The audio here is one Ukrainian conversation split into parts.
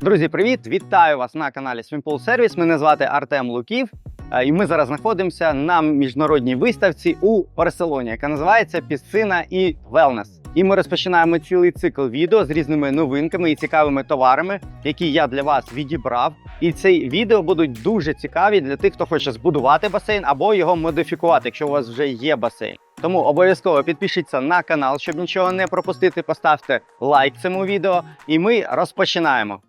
Друзі, привіт! Вітаю вас на каналі Swimpool Service. Мене звати Артем Луків. е, І ми зараз знаходимося на міжнародній виставці у Барселоні, яка називається Пісцина і Велнес. І ми розпочинаємо цілий цикл відео з різними новинками і цікавими товарами, які я для вас відібрав. І ці відео будуть дуже цікаві для тих, хто хоче збудувати басейн або його модифікувати, якщо у вас вже є басейн. Тому обов'язково підпишіться на канал, щоб нічого не пропустити. Поставте лайк цьому відео, і ми розпочинаємо.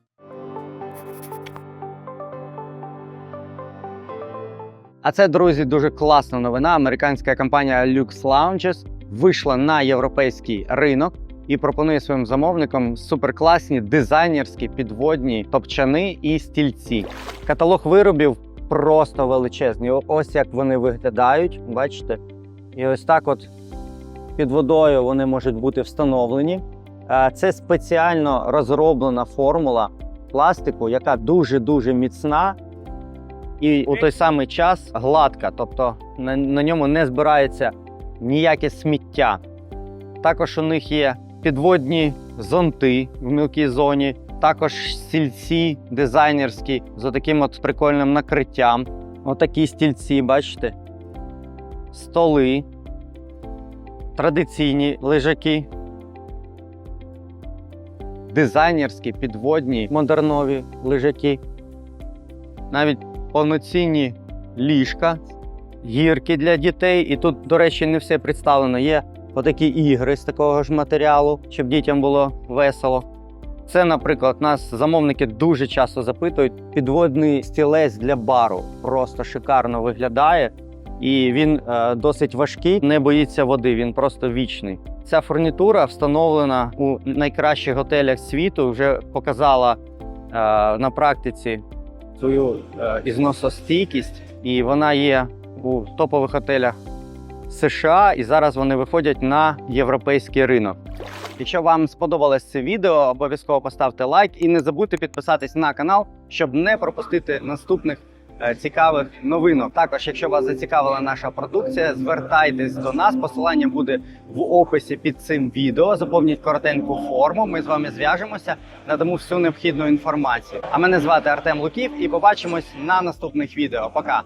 А це, друзі, дуже класна новина. Американська компанія Lux Lounges вийшла на європейський ринок і пропонує своїм замовникам суперкласні дизайнерські підводні топчани і стільці. Каталог виробів просто величезний. Ось як вони виглядають, бачите? І ось так, от під водою вони можуть бути встановлені. Це спеціально розроблена формула пластику, яка дуже-дуже міцна і у той самий час гладка, тобто на, на ньому не збирається ніяке сміття. Також у них є підводні зонти в мілкій зоні, також стільці дизайнерські з таким от прикольним накриттям. Отакі стільці, бачите? Столи, традиційні лежаки, дизайнерські підводні модернові лежаки, навіть повноцінні ліжка, гірки для дітей. І тут, до речі, не все представлено. Є отакі ігри з такого ж матеріалу, щоб дітям було весело. Це, наприклад, нас замовники дуже часто запитують. Підводний стілець для бару просто шикарно виглядає. І він е, досить важкий, не боїться води, він просто вічний. Ця фурнітура встановлена у найкращих готелях світу, вже показала е, на практиці свою е, ізносостійкість, і вона є у топових готелях США, і зараз вони виходять на європейський ринок. Якщо вам сподобалось це відео, обов'язково поставте лайк і не забудьте підписатись на канал, щоб не пропустити наступних цікавих новинок. Також, якщо вас зацікавила наша продукція, звертайтесь до нас. Посилання буде в описі під цим відео. Заповніть коротеньку форму. Ми з вами зв'яжемося, надамо всю необхідну інформацію. А мене звати Артем Луків, і побачимось на наступних відео. Пока.